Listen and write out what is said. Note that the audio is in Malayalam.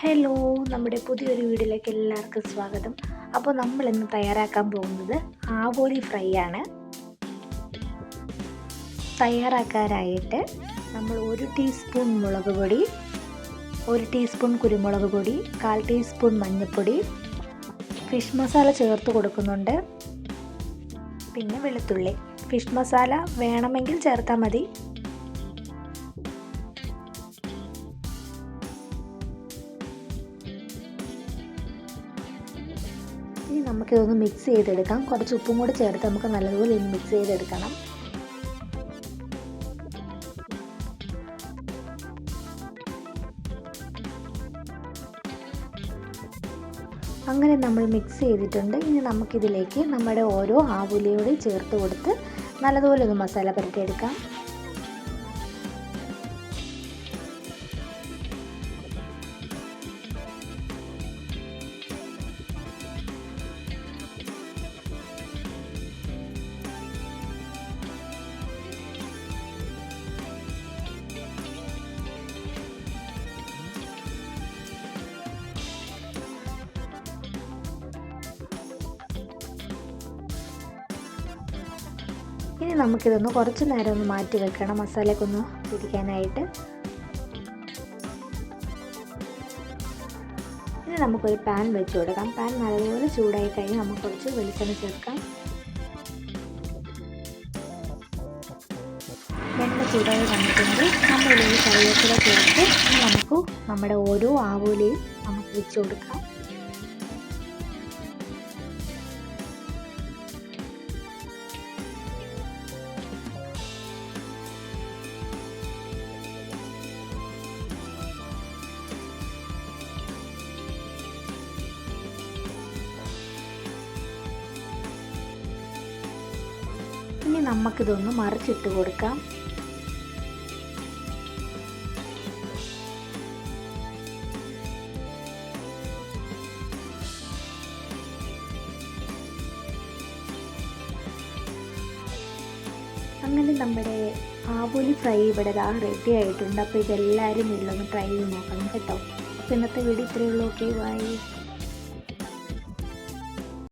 ഹലോ നമ്മുടെ പുതിയൊരു വീഡിയോയിലേക്ക് എല്ലാവർക്കും സ്വാഗതം. അപ്പോൾ നമ്മൾ ഇന്ന് തയ്യാറാക്കാൻ പോകുന്നത് ആവോലി ഫ്രൈ ആണ്. തയ്യാറാക്കാനായിട്ട് നമ്മൾ ഒരു ടീസ്പൂൺ മുളക് പൊടി ഒരു ടീസ്പൂൺ കുരുമുളക് പൊടി കാൽ ടീസ്പൂൺ മഞ്ഞൾപ്പൊടി ഫിഷ് മസാല ചേർത്ത് കൊടുക്കുന്നുണ്ട്. പിന്നെ വെളുത്തുള്ളി. ഫിഷ് മസാല വേണമെങ്കിൽ ചേർത്താൽ മതി. ഇനി നമുക്കിതൊന്ന് മിക്സ് ചെയ്തെടുക്കാം. കുറച്ച് ഉപ്പും കൂടി ചേർത്ത് നമുക്ക് നല്ലതുപോലെ മിക്സ് ചെയ്തെടുക്കണം. അങ്ങനെ നമ്മൾ മിക്സ് ചെയ്തിട്ടുണ്ട്. ഇനി നമുക്കിതിലേക്ക് നമ്മുടെ ഓരോ ആവുലിയോട് ചേർത്ത് കൊടുത്ത് നല്ലതുപോലെ ഒന്ന് മസാല പുരട്ടിയെടുക്കാം ഇനി നമുക്കിതൊന്ന് കുറച്ച് നേരം ഒന്ന് മാറ്റി വെക്കണം. മസാലയൊക്കെ ഒന്ന് പിടിക്കാനായിട്ട്. ഇനി നമുക്കൊരു പാൻ വെച്ച് കൊടുക്കാം. പാൻ നല്ലപോലെ ചൂടായി കഴിഞ്ഞ് നമുക്ക് കുറച്ച് വെളിച്ചെണ്ണ ചേർക്കാം. വെണ്ണ ചൂടായി വന്നിട്ടുണ്ട്. നമ്മളിതിൽ കറിവേപ്പില ചേർത്ത് നമുക്ക് നമ്മുടെ ഓരോ ആവോലിയും നമുക്ക് വെച്ച് കൊടുക്കാം. നമുക്കിതൊന്ന് മറിച്ചിട്ട് കൊടുക്കാം. അങ്ങനെ നമ്മുടെ ആവോലി ഫ്രൈ ഇവിടെ ഇതാ റെഡി ആയിട്ടുണ്ട്. അപ്പോൾ ഇതെല്ലാവരും വീട്ടിലൊന്ന് ട്രൈ ചെയ്ത് നോക്കണം കേട്ടോ. അപ്പോൾ ഇന്നത്തെ വീഡിയോ ഇത്രയേ ഉള്ളൂ. Okay bye